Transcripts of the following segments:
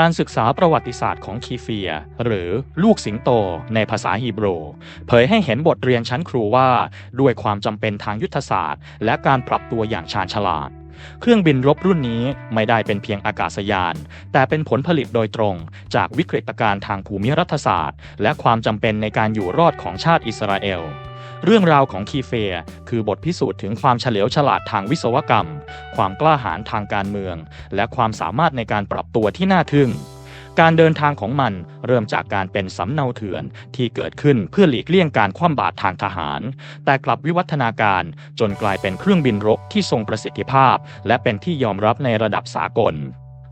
การศึกษาประวัติศาสตร์ของคีเฟีย หรือลูกสิงโตในภาษาฮีบรูเผยให้เห็นบทเรียนชั้นครูว่า ด้วยความจำเป็นทางยุทธศาสตร์ และการปรับตัวอย่างชาญฉลาด เครื่องบินรบรุ่นนี้ไม่ได้เป็นเพียงอากาศยาน แต่เป็นผลผลิตโดยตรง จากวิกฤตการณ์ทางภูมิรัฐศาสตร์ และความจำเป็นในการอยู่รอดของชาติอิสราเอล เรื่องราวของคีเฟียคือบทพิสูจน์ถึงความเฉลียวฉลาดทางวิศวกรรม ความกล้าหาญทางการเมือง และความสามารถในการปรับตัวที่น่าทึ่ง การเดินทางของมันเริ่มจากการเป็นสำเนาเถื่อนที่เกิดขึ้นเพื่อหลีกเลี่ยงการคว่ำบาตรทางทหาร แต่กลับวิวัฒนาการจนกลายเป็นเครื่องบินรบที่ทรงประสิทธิภาพ และเป็นที่ยอมรับในระดับสากล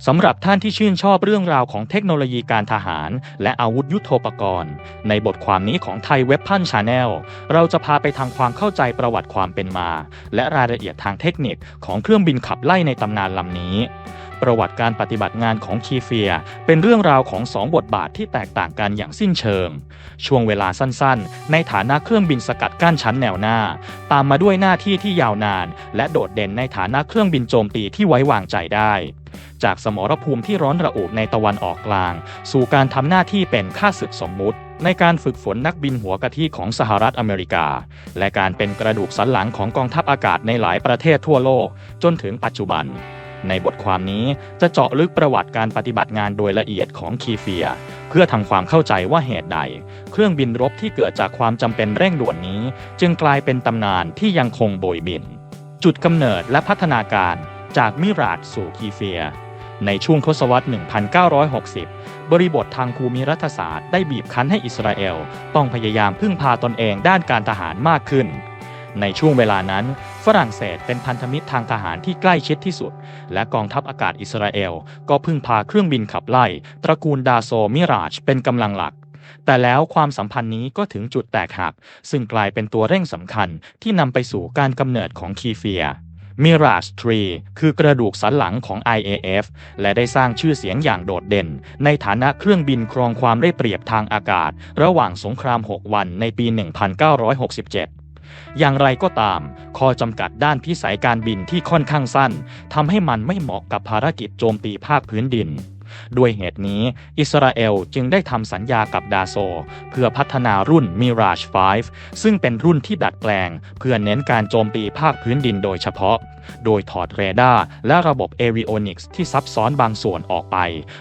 สำหรับท่านที่ชื่นชอบเรื่องราวของเทคโนโลยีการทหาร และอาวุธยุโทโธปกรณ์ ในบทความนี้ของไทยเว็บพันชาแนลเราจะพาไปทำความเข้าใจประวัติความเป็นมา และรายละเอียดทางเทคนิคของเครื่องบินขับไล่ในตำนานลำนี้ ประวัติการปฏิบัติงานของคีเฟีย เป็นเรื่องราวของสองบทบาทที่แตกต่างกันอย่างสิ้นเชิง ช่วงเวลาสั้นๆ ในฐานะเครื่องบินสกัดกั้นชั้นแนวหน้า ตามมาด้วยหน้าที่ที่ยาวนาน และโดดเด่นในฐานะเครื่องบินโจมตีที่ไว้วางใจได้ จากสมรภูมิที่ร้อนระอุในตะวันออกกลาง สู่การทำหน้าที่เป็นข้าศึกสมมุติ ในการฝึกฝนนักบินหัวกะทิของสหรัฐอเมริกา และการเป็นกระดูกสันหลังของกองทัพอากาศในหลายประเทศทั่วโลก จนถึงปัจจุบัน ในบทความนี้จะเจาะลึกประวัติการปฏิบัติงานโดยละเอียดของคีเฟีย เพื่อทำความเข้าใจว่าเหตุใด เครื่องบินรบที่เกิดจากความจำเป็นเร่งด่วนนี้ จึงกลายเป็นตำนานที่ยังคงโบยบิน จุดกำเนิดและพัฒนาการจากมิราดสู่คีเฟีย ในช่วงทศวรรษ 1960 บริบททางภูมิรัฐศาสตร์ได้บีบคั้นให้อิสราเอล ต้องพยายามพึ่งพาตนเองด้านการทหารมากขึ้น ในช่วงเวลานั้น ฝรั่งเศสเป็นพันธมิตรทางทหารที่ใกล้ชิดที่สุด และกองทัพอากาศอิสราเอล ก็พึ่งพาเครื่องบินขับไล่ ตระกูลดาโซมิราชเป็นกำลังหลักแต่แล้วความสัมพันธ์นี้ก็ถึงจุดแตกหัก ซึ่งกลายเป็นตัวเร่งสำคัญที่นำไปสู่การกำเนิดของคีเฟีย Mirage 3 คือกระดูกสันหลังของ IAF และได้สร้างชื่อเสียงอย่างโดดเด่น ในฐานะเครื่องบินครองความได้เปรียบทางอากาศ ระหว่างสงคราม 6 วันในปี 1967อย่างไรก็ตาม ข้อจำกัดด้านพิสัยการบินที่ค่อนข้างสั้นทำให้มันไม่เหมาะกับภารกิจโจมตีภาคพื้นดิน ด้วยเหตุนี้ อิสราเอลจึงได้ทำสัญญากับดาโซ เพื่อพัฒนารุ่น Mirage 5 ซึ่งเป็นรุ่นที่ดัดแปลง เพื่อเน้นการโจมตีภาคพื้นดินโดยเฉพาะ โดยถอดเรดาร์และระบบเอริโอนิกส์ที่ซับซ้อนบางส่วนออกไป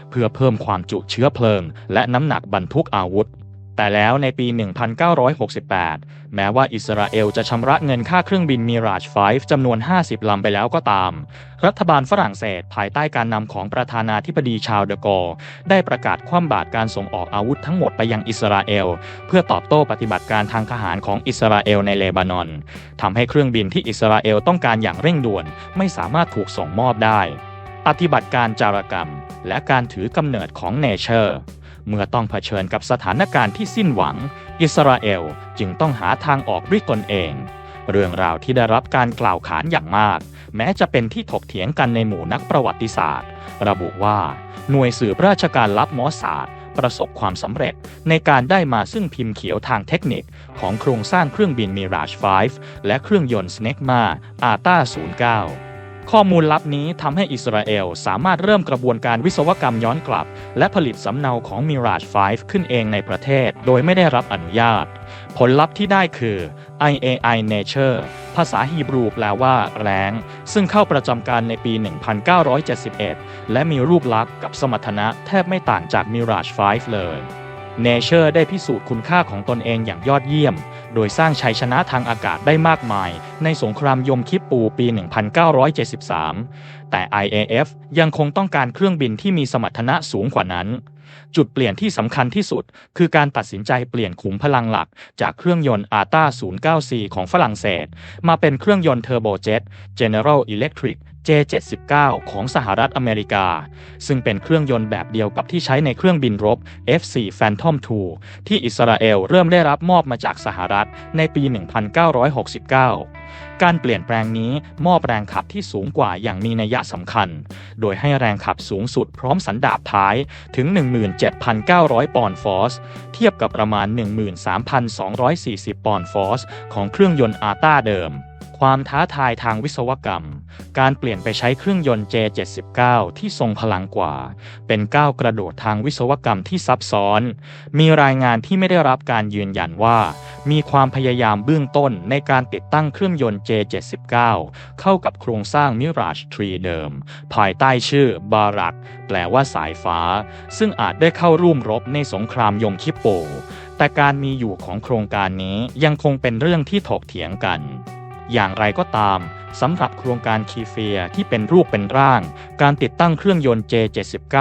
เพื่อเพิ่มความจุเชื้อเพลิง และน้ำหนักบรรทุกอาวุธ แต่แล้วในปี 1968 แม้ว่าอิสราเอลจะชำระเงินค่าเครื่องบิน Mirage 5จำนวน 50 ลำไปแล้วก็ตาม รัฐบาลฝรั่งเศสภายใต้การนำของประธานาธิบดีชาวเดกอร์ได้ประกาศคว่ำบาตรการส่งออกอาวุธทั้งหมดไปยังอิสราเอล เพื่อตอบโต้ปฏิบัติการทางทหารของอิสราเอลในเลบานอนทำให้เครื่องบินที่อิสราเอลต้องการอย่างเร่งด่วน ไม่สามารถถูกส่งมอบได้ ปฏิบัติการจารกรรม และการถือกำเนิดของเนเชอร์ เมื่อต้องเผชิญกับสถานการณ์ที่สิ้นหวัง อิสราเอลจึงต้องหาทางออกด้วยตนเอง เรื่องราวที่ได้รับการกล่าวขานอย่างมาก แม้จะเป็นที่ถกเถียงกันในหมู่นักประวัติศาสตร์ ระบุว่าหน่วยสืบราชการลับมอสซาดประสบความสำเร็จในการได้มาซึ่งพิมพ์เขียวทางเทคนิคของโครงสร้างเครื่องบิน Mirage 5และเครื่องยนต์ Snecma ATA09 ข้อมูลลับนี้ทำให้อิสราเอลสามารถเริ่มกระบวนการวิศวกรรมย้อนกลับ และผลิตสำเนาของ Mirage 5 ขึ้นเองในประเทศ โดยไม่ได้รับอนุญาต ผลลัพธ์ที่ได้คือ IAI Nature ภาษาฮีบรูแปลว่า แรง ซึ่งเข้าประจำการในปี 1971 และมีรูปลักษณ์กับสมรรถนะแทบไม่ต่างจาก Mirage 5 เลย Nature ได้พิสูจน์คุณค่าของตนเองอย่างยอดเยี่ยม โดยสร้างชัยชนะทางอากาศได้มากมาย ในสงครามยมคิปปูปี 1973 แต่ IAF ยังคงต้องการเครื่องบินที่มีสมรรถนะสูงกว่านั้น จุดเปลี่ยนที่สำคัญที่สุด คือการตัดสินใจเปลี่ยนขุมพลังหลัก จากเครื่องยนต์ ARTA 094 ของฝรั่งเศส มาเป็นเครื่องยนต์เทอร์โบเจ็ต General Electric J79 ของสหรัฐอเมริกา ซึ่งเป็นเครื่องยนต์แบบเดียวกับที่ใช้ในเครื่องบินรบ F4 Phantom II ที่อิสราเอลเริ่มได้รับมอบมาจากสหรัฐในปี 1969 การเปลี่ยนแปลงนี้มอบแรงขับที่สูงกว่าอย่างมีนัยสำคัญ โดยให้แรงขับสูงสุดพร้อมสันดาบท้ายถึง 17,900 ปอนด์ฟอร์สเทียบกับประมาณ 13,240 ปอนด์ฟอร์สของเครื่องยนต์อาต้าเดิม ความท้าทายทางวิศวกรรม การเปลี่ยนไปใช้เครื่องยนต์ J79 ที่ทรงพลังกว่า เป็นก้าวกระโดดทางวิศวกรรมที่ซับซ้อน มีรายงานที่ไม่ได้รับการยืนยันว่า มีความพยายามเบื้องต้นในการติดตั้งเครื่องยนต์ J79 เข้ากับโครงสร้าง Mirage 3 เดิม ภายใต้ชื่อบารักแปลว่าสายฟ้า ซึ่งอาจได้เข้าร่วมรบในสงครามยมคิปโปแต่การมีอยู่ของโครงการนี้ยังคงเป็นเรื่องที่ถกเถียงกัน อย่างไรก็ตามสำหรับโครงการคีเฟียที่เป็นรูปเป็นร่าง การติดตั้งเครื่องยนต์ J79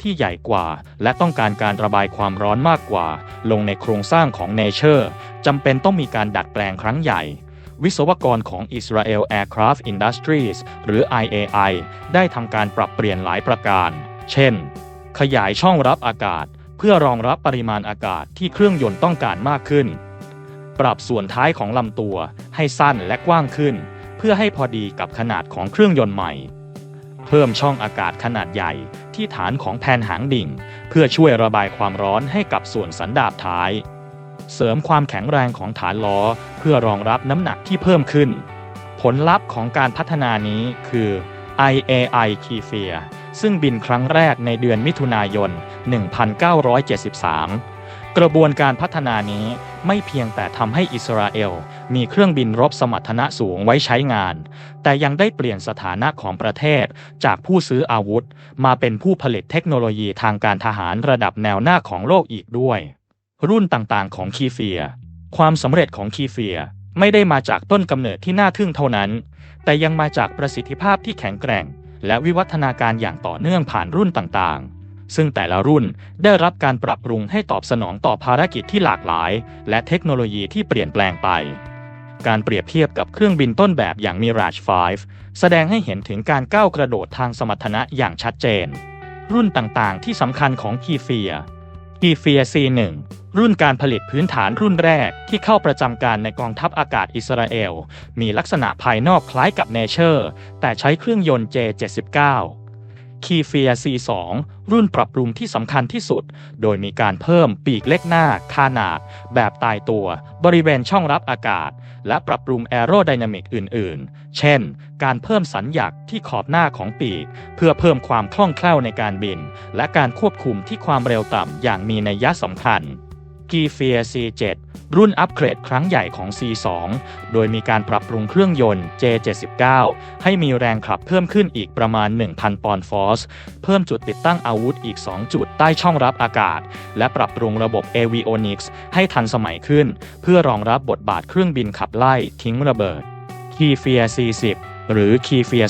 ที่ใหญ่กว่า และต้องการการระบายความร้อนมากกว่า ลงในโครงสร้างของเนเชอร์จำเป็นต้องมีการดัดแปลงครั้งใหญ่วิศวกรของ Israel Aircraft Industries หรือ IAI ได้ทำการปรับเปลี่ยนหลายประการ เช่น ขยายช่องรับอากาศ เพื่อรองรับปริมาณอากาศที่เครื่องยนต์ต้องการมากขึ้น ปรับส่วนท้ายของลำตัวให้สั้นและกว้างขึ้น เพื่อให้พอดีกับขนาดของเครื่องยนต์ใหม่ เพิ่มช่องอากาศขนาดใหญ่ที่ฐานของแผ่นหางดิ่ง เพื่อช่วยระบายความร้อนให้กับส่วนสันดาปท้าย เสริมความแข็งแรงของฐานล้อ เพื่อรองรับน้ำหนักที่เพิ่มขึ้น ผลลัพธ์ของการพัฒนานี้คือ IAI k e f i r ซึ่งบินครั้งแรกในเดือนมิถุนายน 1973 กระบวนการพัฒนานี้ไม่เพียงแต่ทำให้อิสราเอล มีเครื่องบินรบสมรรถนะสูงไว้ใช้งาน แต่ยังได้เปลี่ยนสถานะของประเทศจากผู้ซื้ออาวุธ มาเป็นผู้ผลิตเทคโนโลยีทางการทหารระดับแนวหน้าของโลกอีกด้วย รุ่นต่างๆ ของคีเฟีย ความสำเร็จของคีเฟียไม่ได้มาจากต้นกำเนิดที่น่าทึ่งเท่านั้น แต่ยังมาจากประสิทธิภาพที่แข็งแกร่ง และวิวัฒนาการอย่างต่อเนื่องผ่านรุ่นต่างๆ ซึ่งแต่ละรุ่นได้รับการปรับปรุงให้ตอบสนองต่อภารกิจที่หลากหลาย และเทคโนโลยีที่เปลี่ยนแปลงไปการเปรียบเทียบกับเครื่องบินต้นแบบอย่าง Mirage 5 แสดงให้เห็นถึงการก้าวกระโดดทางสมรรถนะอย่างชัดเจน รุ่นต่างๆ ที่สำคัญของคีเฟียคีเฟีย C1 รุ่นการผลิตพื้นฐานรุ่นแรกที่เข้าประจำการในกองทัพอากาศอิสราเอล มีลักษณะภายนอกคล้ายกับเนเชอร์แต่ใช้เครื่องยนต์ J79 คีเฟีย C2 รุ่นปรับปรุงที่สำคัญที่สุด โดยมีการเพิ่มปีกเล็กหน้าคานาด แบบตายตัว บริเวณช่องรับอากาศ และปรับปรุงแอโรไดนามิกอื่น ๆ เช่น การเพิ่มสัญญากที่ขอบหน้าของปีก เพื่อเพิ่มความคล่องแคล่วในการบิน และการควบคุมที่ความเร็วต่ำอย่างมีนัยสำคัญกีเฟีย C7 รุ่นอัปเกรดครั้งใหญ่ของ C2 โดยมีการปรับปรุงเครื่องยนต์ J79 ให้มีแรงขับเพิ่มขึ้นอีกประมาณ 1,000 ปอนด์ฟอร์ส เพิ่มจุดติดตั้งอาวุธอีก 2 จุดใต้ช่องรับอากาศ และปรับปรุงระบบ Avionics ให้ทันสมัยขึ้น เพื่อรองรับบทบาทเครื่องบินขับไล่ทิ้งระเบิดคีเฟีย C10 หรือคีเฟีย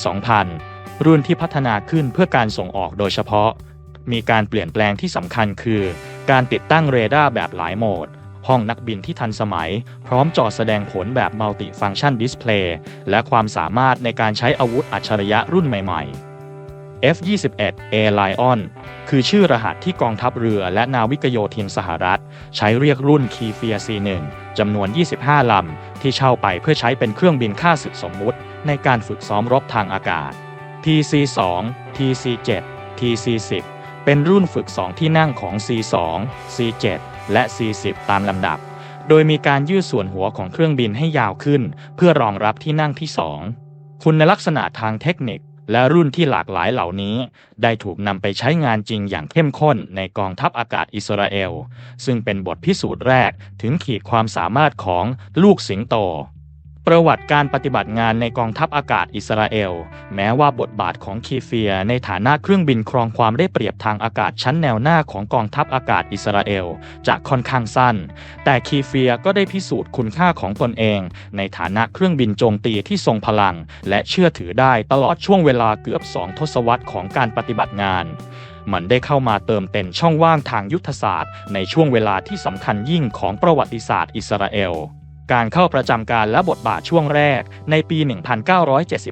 2000 รุ่นที่พัฒนาขึ้นเพื่อการส่งออกโดยเฉพาะ มีการเปลี่ยนแปลงที่สำคัญคือ การติดตั้งเรดาร์แบบหลายโหมด ห้องนักบินที่ทันสมัย พร้อมจอแสดงผลแบบมัลติฟังชันดิสเพลย์และความสามารถในการใช้อาวุธอัจฉริยะรุ่นใหม่ ๆ F-21 Air Lion คือชื่อรหัสที่กองทัพเรือและนาวิกโยธินสหรัฐ ใช้เรียกรุ่นคีเฟีย C1 จำนวน 25 ลำ ที่เช่าไปเพื่อใช้เป็นเครื่องบินค่าศึกสมมุติ ในการฝึกซ้อมรบทางอากาศ TC2 TC7 TC10 เป็นรุ่นฝึก 2 ที่นั่งของ C2 C7 และ 40 ตามลำดับ โดยมีการยืดส่วนหัวของเครื่องบินให้ยาวขึ้น เพื่อรองรับที่นั่งที่ 2 คุณลักษณะทางเทคนิคและรุ่นที่หลากหลายเหล่านี้ ได้ถูกนำไปใช้งานจริงอย่างเข้มข้นในกองทัพอากาศอิสราเอล ซึ่งเป็นบทพิสูจน์แรกถึงขีดความสามารถของลูกสิงโต ประวัติการปฏิบัติงานในกองทัพอากาศอิสราเอล แม้ว่าบทบาทของคีเฟีย ในฐานะเครื่องบินครองความได้เปรียบทางอากาศชั้นแนวหน้าของกองทัพอากาศอิสราเอลจะค่อนข้างสั้น แต่คีเฟียก็ได้พิสูจน์คุณค่าของตนเอง ในฐานะเครื่องบินโจมตีที่ทรงพลัง และเชื่อถือได้ตลอดช่วงเวลาเกือบสองทศวรรษของการปฏิบัติงานมันได้เข้ามาเติมเต็มช่องว่างทางยุทธศาสตร์ ในช่วงเวลาที่สำคัญยิ่งของประวัติศาสตร์อิสราเอล การเข้าประจำการและบทบาทช่วงแรกในปี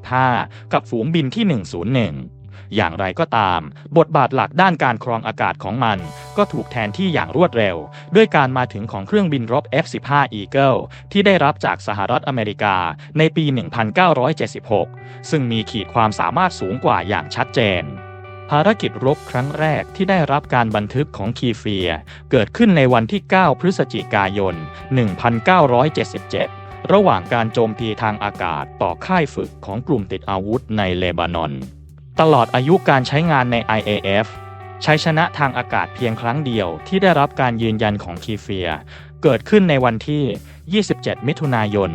1975 กับฝูงบินที่ 101 อย่างไรก็ตาม บทบาทหลักด้านการครองอากาศของมัน ก็ถูกแทนที่อย่างรวดเร็ว ด้วยการมาถึงของเครื่องบินรบ F-15 Eagle ที่ได้รับจากสหรัฐอเมริกาในปี 1976 ซึ่งมีขีดความสามารถสูงกว่าอย่างชัดเจน ภารกิจรบครั้งแรกที่ได้รับการบันทึกของคีเฟีย เกิดขึ้นในวันที่ 9 พฤศจิกายน 1977 ระหว่างการโจมตีทางอากาศต่อค่ายฝึกของกลุ่มติดอาวุธในเลบานอน ตลอดอายุการใช้งานใน IAF ชัยชนะทางอากาศเพียงครั้งเดียวที่ได้รับการยืนยันของคีเฟีย เกิดขึ้นในวันที่ 27 มิถุนายน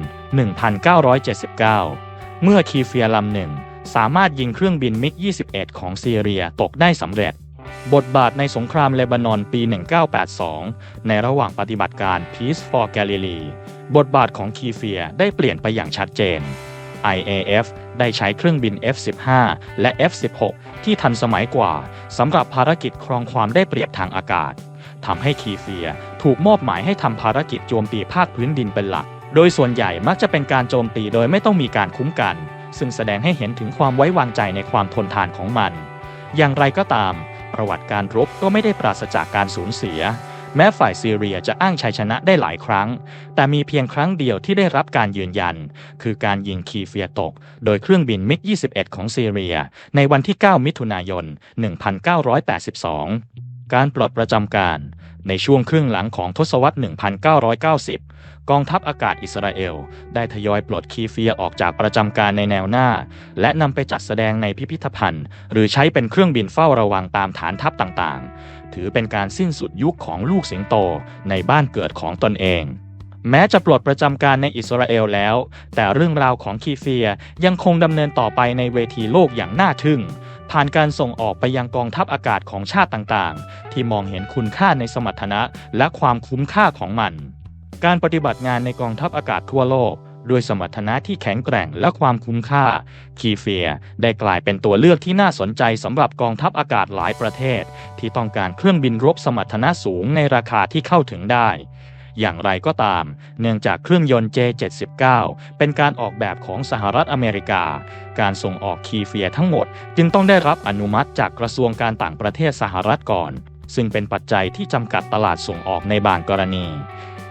1979 เมื่อคีเฟียลำหนึ่ง สามารถยิงเครื่องบินมิก 21 ของซีเรียตกได้สำเร็จ บทบาทในสงครามเลบานอนปี 1982 ในระหว่างปฏิบัติการ Peace for Galilee บทบาทของคีเฟียได้เปลี่ยนไปอย่างชัดเจน IAF ได้ใช้เครื่องบิน F-15 และ F-16 ที่ทันสมัยกว่าสำหรับภารกิจครองความได้เปรียบทางอากาศทำให้คีเฟียถูกมอบหมายให้ทำภารกิจโจมตีภาคพื้นดินเป็นหลัก โดยส่วนใหญ่มักจะเป็นการโจมตีโดยไม่ต้องมีการคุ้มกัน ซึ่งแสดงให้เห็นถึงความไว้วางใจในความทนทานของมัน อย่างไรก็ตาม ประวัติการรบก็ไม่ได้ปราศจากการสูญเสีย แม้ฝ่ายซีเรียจะอ้างชัยชนะได้หลายครั้ง แต่มีเพียงครั้งเดียวที่ได้รับการยืนยัน คือการยิงคีเฟียตก โดยเครื่องบินมิก 21 ของซีเรีย ในวันที่ 9 มิถุนายน 1982 การปลดประจำการ ในช่วงครึ่งหลังของทศวรรษ 1990 กองทัพอากาศอิสราเอล ได้ทยอยปลดคีเฟียออกจากประจำการในแนวหน้า และนำไปจัดแสดงในพิพิธภัณฑ์ หรือใช้เป็นเครื่องบินเฝ้าระวังตามฐานทัพต่างๆ ถือเป็นการสิ้นสุดยุคของลูกสิงโตในบ้านเกิดของตนเอง แม้จะปลดประจำการในอิสราเอลแล้ว แต่เรื่องราวของคีเฟียยังคงดำเนินต่อไปในเวทีโลกอย่างน่าทึ่ง ผ่านการส่งออกไปยังกองทัพอากาศของชาติต่างๆ ที่มองเห็นคุณค่าในสมรรถนะและความคุ้มค่าของมัน การปฏิบัติงานในกองทัพอากาศทั่วโลกด้วยสมรรถนะที่แข็งแกร่งและความคุ้มค่า คีเฟียได้กลายเป็นตัวเลือกที่น่าสนใจสำหรับกองทัพอากาศหลายประเทศ ที่ต้องการเครื่องบินรบสมรรถนะสูงในราคาที่เข้าถึงได้ อย่างไรก็ตาม เนื่องจากเครื่องยนต์ J79 เป็นการออกแบบของสหรัฐอเมริกา การส่งออกคีเฟียทั้งหมด จึงต้องได้รับอนุมัติจากกระทรวงการต่างประเทศสหรัฐก่อน ซึ่งเป็นปัจจัยที่จำกัดตลาดส่งออกในบางกรณี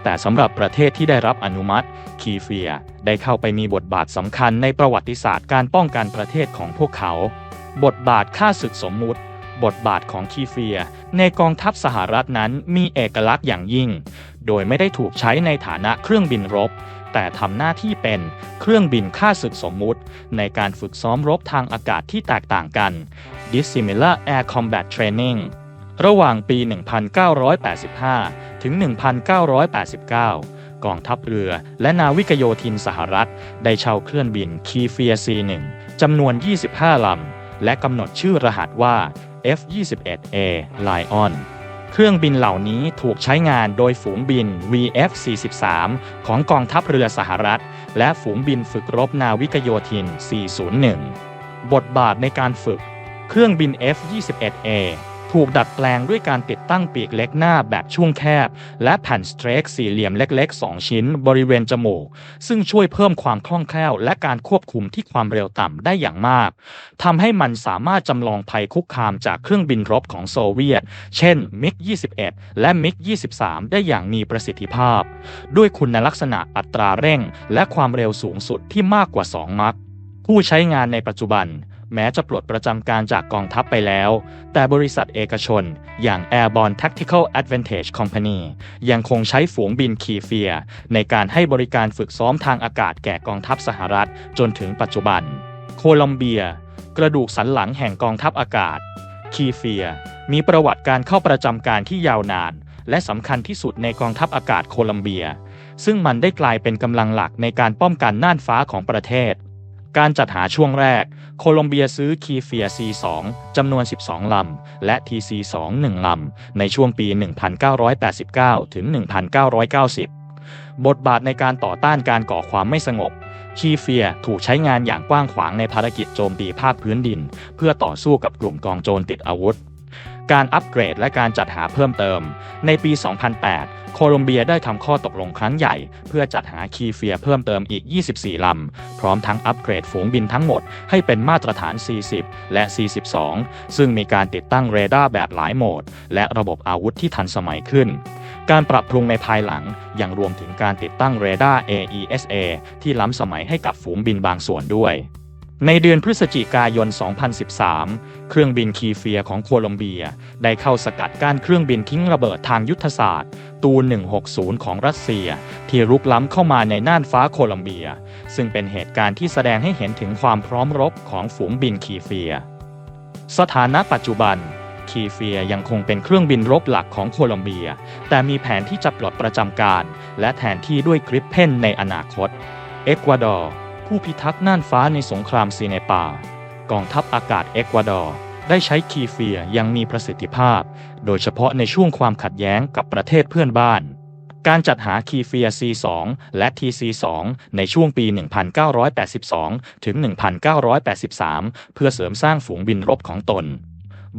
แต่สำหรับประเทศที่ได้รับอนุมัติ คีเฟียได้เข้าไปมีบทบาทสำคัญในประวัติศาสตร์การป้องกันประเทศของพวกเขา บทบาทค่าศึกสมมุติบทบาทของคีเฟีย ในกองทัพสหรัฐนั้นมีเอกลักษณ์อย่างยิ่ง โดยไม่ได้ถูกใช้ในฐานะเครื่องบินรบ แต่ทำหน้าที่เป็นเครื่องบินค่าศึกสมมุติ ในการฝึกซ้อมรบทางอากาศที่แตกต่างกัน Dissimilar Air Combat Training ระหว่างปี 1985 ถึง 1989 กองทัพเรือและนาวิกโยธินสหรัฐ ได้เช่าเครื่องบินคีเฟีย C1 จำนวน 25 ลำ และกำหนดชื่อรหัสว่า F-21A Lion เครื่องบินเหล่านี้ถูกใช้งานโดยฝูงบิน VF-43 ของกองทัพเรือสหรัฐ และฝูงบินฝึกรบนาวิกโยธิน 401 บทบาทในการฝึก เครื่องบิน F-21A ถูกดัดแปลงด้วยการติดตั้งปีกเล็กหน้าแบบช่วงแคบ และแผ่นสเตรกสี่เหลี่ยมเล็ก ๆ 2 ชิ้นบริเวณจมูก ซึ่งช่วยเพิ่มความคล่องแคล่ว และการควบคุมที่ความเร็วต่ำได้อย่างมากทำให้มันสามารถจำลองภัยคุกคามจากเครื่องบินรบของโซเวียต เช่นมิก21 และมิก23 ได้อย่างมีประสิทธิภาพ ด้วยคุณลักษณะอัตราเร่ง และความเร็วสูงสุดที่มากกว่า 2 มัคผู้ใช้งานในปัจจุบัน แม้จะปลดประจำการจากกองทัพไปแล้ว แต่บริษัทเอกชน อย่าง Airborne Tactical Advantage Company ยังคงใช้ฝูงบินคีเฟีย ในการให้บริการฝึกซ้อมทางอากาศแก่กองทัพสหรัฐจนถึงปัจจุบัน โคลอมเบีย กระดูกสันหลังแห่งกองทัพอากาศ คีเฟีย มีประวัติการเข้าประจำการที่ยาวนาน และสำคัญที่สุดในกองทัพอากาศโคลอมเบีย ซึ่งมันได้กลายเป็นกำลังหลักในการป้องกันน่านฟ้าของประเทศ การจัดหาช่วงแรก โคลอมเบียซื้อคีเฟีย C2 จำนวน 12 ลำ และ TC2 1 ลำ ในช่วงปี 1989 ถึง 1990 บทบาทในการต่อต้านการก่อความไม่สงบ คีเฟียถูกใช้งานอย่างกว้างขวางในภารกิจโจมตีภาคพื้นดิน เพื่อต่อสู้กับกลุ่มกองโจรติดอาวุธ การอัปเกรดและการจัดหาเพิ่มเติม ในปี 2008 โคลอมเบียได้ทำข้อตกลงครั้งใหญ่ เพื่อจัดหาคีเฟียเพิ่มเติมอีก 24 ลำ พร้อมทั้งอัปเกรดฝูงบินทั้งหมดให้เป็นมาตรฐาน 40 และ 42 ซึ่งมีการติดตั้งเรดาร์แบบหลายโหมด และระบบอาวุธที่ทันสมัยขึ้น การปรับปรุงในภายหลังยังรวมถึงการติดตั้งเรดาร์ AESA ที่ล้ำสมัยให้กับฝูงบินบางส่วนด้วย ในเดือนพฤศจิกายน 2013 เครื่องบินคีเฟียของโคลอมเบีย ได้เข้าสกัดกั้นเครื่องบินทิ้งระเบิดทางยุทธศาสตร์ ตู160 ของรัสเซีย ที่รุกล้ำเข้ามาในน่านฟ้าโคลอมเบีย ซึ่งเป็นเหตุการณ์ที่แสดงให้เห็นถึงความพร้อมรบของฝูงบินคีเฟีย สถานะปัจจุบันคีเฟียยังคงเป็นเครื่องบินรบหลักของโคลอมเบีย แต่มีแผนที่จะปลดประจำการ และแทนที่ด้วยกริปเพนในอนาคต เอกวาดอร์ ผู้พิทักษ์น่านฟ้าในสงครามซีเนปากองทัพอากาศเอกวาดอร์ได้ใช้คีเฟียอยังมีประสิทธิภาพ โดยเฉพาะในช่วงความขัดแย้งกับประเทศเพื่อนบ้าน การจัดหาคีเฟีย C2 และ TC2 ในช่วงปี 1982 ถึง 1983 เพื่อเสริมสร้างฝูงบินรบของตน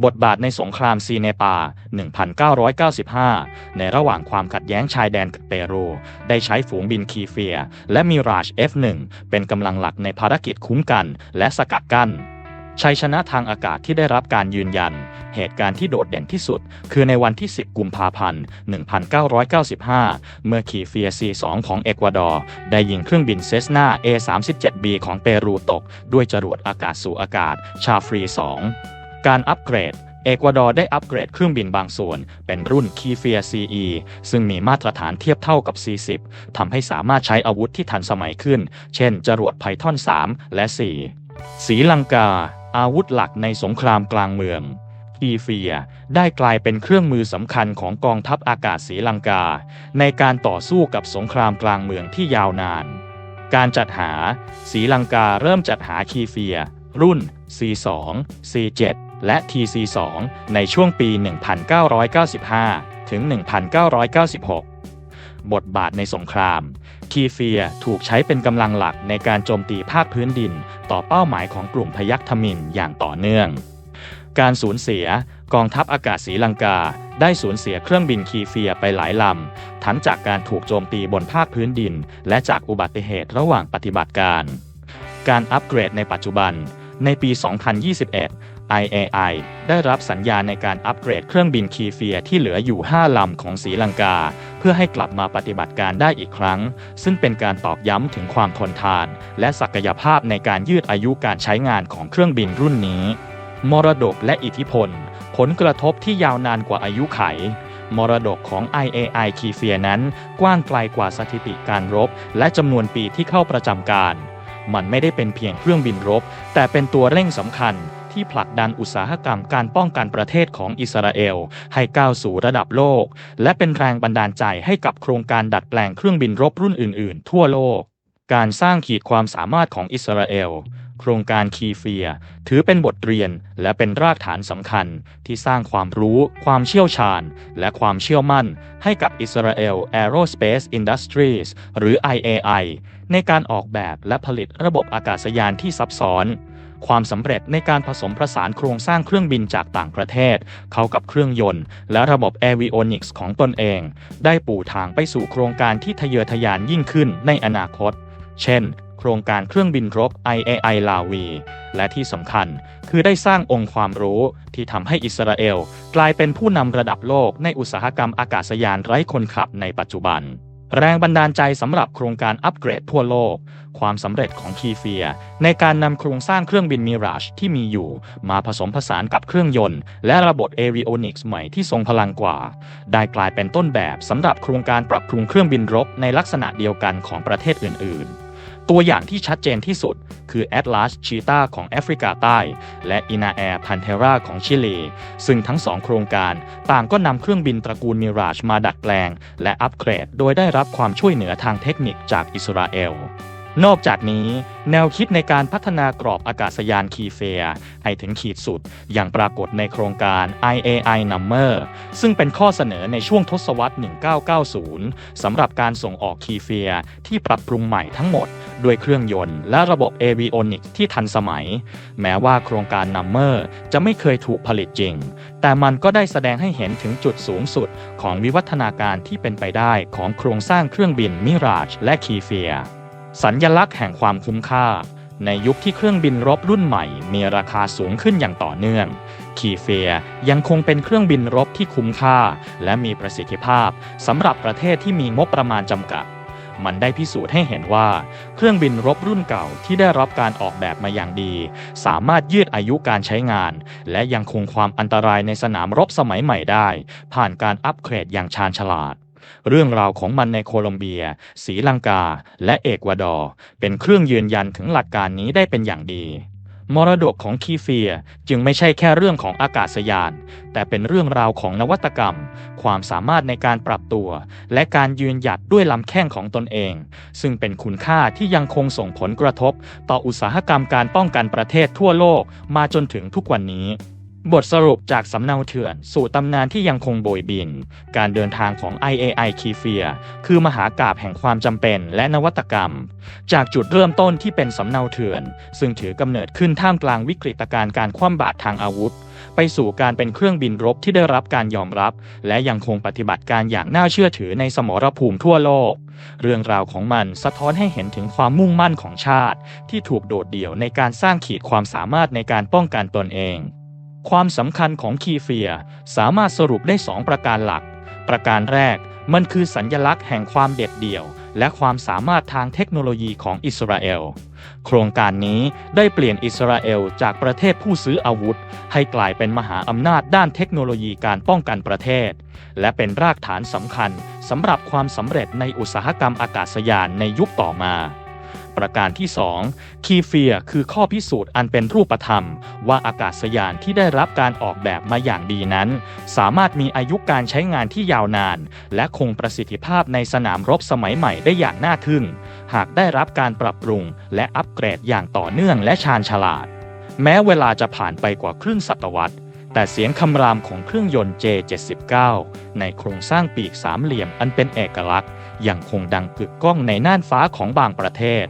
บทบาทในสงครามซีเนปา 1995 ในระหว่างความขัดแย้งชายแดนกับเปรู ได้ใช้ฝูงบินคีเฟีย และมิราช F1 เป็นกำลังหลักในภารกิจคุ้มกัน และสกัดกั้นชัยชนะทางอากาศที่ได้รับการยืนยัน เหตุการณ์ที่โดดเด่นที่สุด คือในวันที่ 10 กุมภาพันธ์ 1995 เมื่อคีเฟีย C2 ของเอกวาดอร์ ได้ยิงเครื่องบินเซสนา A37B ของเปรูตก ด้วยจรวดอากาศสู่อากาศ ชาฟรี 2 การอัปเกรด เอกวาดอร์ได้อัปเกรดเครื่องบินบางส่วน เป็นรุ่นคีเฟีย CE ซึ่งมีมาตรฐานเทียบเท่ากับ C10 ทำให้สามารถใช้อาวุธที่ทันสมัยขึ้น เช่น จรวดไพทอน 3 และ4ศรีลังกา อาวุธหลักในสงครามกลางเมืองคีเฟียได้กลายเป็นเครื่องมือสำคัญของกองทัพอากาศศรีลังกา ในการต่อสู้กับสงครามกลางเมืองที่ยาวนาน การจัดหาศรีลังกาเริ่มจัดหาคีเฟีย รุ่น C2 C7 และ TC2 ในช่วงปี 1995 ถึง 1996 บทบาทในสงครามคีเฟียถูกใช้เป็นกำลังหลักในการโจมตีภาคพื้นดิน ต่อเป้าหมายของกลุ่มพยัคฆ์ทมินอย่างต่อเนื่อง การสูญเสียกองทัพอากาศศรีลังกาได้สูญเสียเครื่องบินคีเฟียไปหลายลำ ทั้งจากการถูกโจมตีบนภาคพื้นดิน และจากอุบัติเหตุระหว่างปฏิบัติการ การอัปเกรดในปัจจุบัน ในปี 2021 IAI ได้รับสัญญาในการอัปเกรดเครื่องบินคีเฟียที่เหลืออยู่ 5 ลำของศรีลังกา เพื่อให้กลับมาปฏิบัติการได้อีกครั้ง ซึ่งเป็นการตอกย้ำถึงความทนทาน และศักยภาพในการยืดอายุการใช้งานของเครื่องบินรุ่นนี้ มรดกและอิทธิพล ผลกระทบที่ยาวนานกว่าอายุไขมรดกของ IAI คีเฟียนั้น กว้างไกลกว่าสถิติการรบ และจำนวนปีที่เข้าประจำการ มันไม่ได้เป็นเพียงเครื่องบินรบ แต่เป็นตัวเร่งสำคัญ ที่ผลักดันอุตสาหกรรมการป้องกันประเทศของอิสราเอล ให้ก้าวสู่ระดับโลก และเป็นแรงบันดาลใจให้กับโครงการดัดแปลงเครื่องบินรบรุ่นอื่น ๆ ทั่วโลก การสร้างขีดความสามารถของอิสราเอลโครงการคีเฟีย ถือเป็นบทเรียนและเป็นรากฐานสำคัญที่สร้างความรู้ ความเชี่ยวชาญ และความเชื่อมั่น ให้กับ Israel Aerospace Industries หรือ IAI ในการออกแบบและผลิตระบบอากาศยานที่ซับซ้อน ความสำเร็จในการผสมผสานโครงสร้างเครื่องบินจากต่างประเทศ เข้ากับเครื่องยนต์ และระบบ Avionics ของตนเอง ได้ปูทางไปสู่โครงการที่ทะเยอทะยานยิ่งขึ้นในอนาคต เช่น โครงการเครื่องบินรบ IAI ลาวี และที่สำคัญคือได้สร้างองค์ความรู้ที่ทำให้อิสราเอล กลายเป็นผู้นำระดับโลกในอุตสาหกรรมอากาศยานไร้คนขับในปัจจุบัน แรงบันดาลใจสำหรับโครงการอัปเกรดทั่วโลก ความสำเร็จของคีเฟีย ในการนำโครงสร้างเครื่องบินมิราชที่มีอยู่ มาผสมผสานกับเครื่องยนต์ และระบบเอริโอนิกส์ใหม่ที่ทรงพลังกว่า ได้กลายเป็นต้นแบบสำหรับโครงการปรับปรุงเครื่องบินรบในลักษณะเดียวกันของประเทศอื่น ๆ ตัวอย่างที่ชัดเจนที่สุดคือ Atlas Cheetah ของแอฟริกาใต้ และ Inair Pantera ของชิลี ซึ่งทั้งสองโครงการต่างก็นำเครื่องบินตระกูล Mirage มาดัดแปลง และอัปเกรด โดยได้รับความช่วยเหนือทางเทคนิคจากอิสราเอล นอกจากนี้ แนวคิดในการพัฒนากรอบอากาศยานคีเฟียให้ถึงขีดสุด อย่างปรากฏในโครงการ IAI Number ซึ่งเป็นข้อเสนอในช่วงทศวรรษ 1990 สำหรับการส่งออกคีเฟียที่ปรับปรุงใหม่ทั้งหมด ด้วยเครื่องยนต์และระบบ Avionics ที่ทันสมัย แม้ว่าโครงการ Number จะไม่เคยถูกผลิตจริง แต่มันก็ได้แสดงให้เห็นถึงจุดสูงสุดของวิวัฒนาการที่เป็นไปได้ของโครงสร้างเครื่องบินมิราชและคีเฟีย สัญญลักษณ์แห่งความคุ้มค่า ในยุคที่เครื่องบินรบรุ่นใหม่ มีราคาสูงขึ้นอย่างต่อเนื่อง คีเฟียยังคงเป็นเครื่องบินรบที่คุ้มค่า และมีประสิทธิภาพสำหรับประเทศที่มีงบประมาณจำกัด มันได้พิสูจน์ให้เห็นว่า เครื่องบินรบรุ่นเก่าที่ได้รับการออกแบบมาอย่างดี สามารถยืดอายุการใช้งาน และยังคงความอันตรายในสนามรบสมัยใหม่ได้ ผ่านการอัปเกรดอย่างชาญฉลาด เรื่องราวของมันในโคลอมเบียศรีลังกา และเอกวาดอร์เป็นเครื่องยืนยันถึงหลักการนี้ได้เป็นอย่างดีมรดกของคีเฟียจึงไม่ใช่แค่เรื่องของอากาศยาน แต่เป็นเรื่องราวของนวัตกรรม ความสามารถในการปรับตัว และการยืนหยัดด้วยลำแข้งของตนเอง ซึ่งเป็นคุณค่าที่ยังคงส่งผลกระทบ ต่ออุตสาหกรรมการป้องกันประเทศทั่วโลกมาจนถึงทุกวันนี้ บทสรุปจากสำเนาเถื่อนสู่ตำนานที่ยังคงโบยบิน การเดินทางของ IAI คีเฟียคือมหากาบแห่งความจำเป็นและนวัตกรรม จากจุดเริ่มต้นที่เป็นสำเนาเถื่อน ซึ่งถือกำเนิดขึ้นท่ามกลางวิกฤตการณ์การคว่ำบาตรทางอาวุธ ไปสู่การเป็นเครื่องบินรบที่ได้รับการยอมรับ และยังคงปฏิบัติการอย่างน่าเชื่อถือในสมรภูมิทั่วโลก เรื่องราวของมันสะท้อนให้เห็นถึงความมุ่งมั่นของชาติ ที่ถูกโดดเดี่ยวในการสร้างขีดความสามารถในการป้องกันตนเอง ความสำคัญของคีเฟียสามารถสรุปได้ 2 ประการหลัก ประการแรกมันคือสัญญลักษณ์แห่งความเด็ดเดี่ยว และความสามารถทางเทคโนโลยีของอิสราเอล โครงการนี้ได้เปลี่ยนอิสราเอลจากประเทศผู้ซื้ออาวุธ ให้กลายเป็นมหาอำนาจด้านเทคโนโลยีการป้องกันประเทศ และเป็นรากฐานสำคัญสำหรับความสำเร็จในอุตสาหกรรมอากาศยานในยุคต่อมา ประการที่ 2 คีเฟียคือข้อพิสูจน์อันเป็นรูปธรรม ว่าอากาศยานที่ได้รับการออกแบบมาอย่างดีนั้น สามารถมีอายุการใช้งานที่ยาวนาน และคงประสิทธิภาพในสนามรบสมัยใหม่ได้อย่างน่าทึ่ง หากได้รับการปรับปรุง และอัปเกรดอย่างต่อเนื่องและชาญฉลาด แม้เวลาจะผ่านไปกว่าครึ่งศตวรรษแต่เสียงคำรามของเครื่องยนต์ J79 ในโครงสร้างปีกสามเหลี่ยมอันเป็นเอกลักษณ์ ยังคงดังกึกก้องในน่านฟ้าของบางประเทศ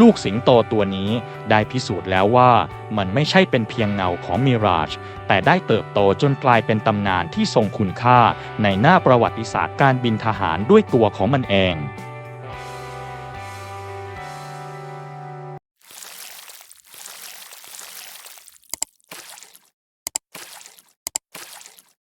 ลูกสิงโตตัวนี้ได้พิสูจน์แล้วว่ามันไม่ใช่เป็นเพียงเงาของมิราจแต่ได้เติบโตจนกลายเป็นตำนานที่ทรงคุณค่าในหน้าประวัติศาสตร์การบินทหารด้วยตัวของมันเอง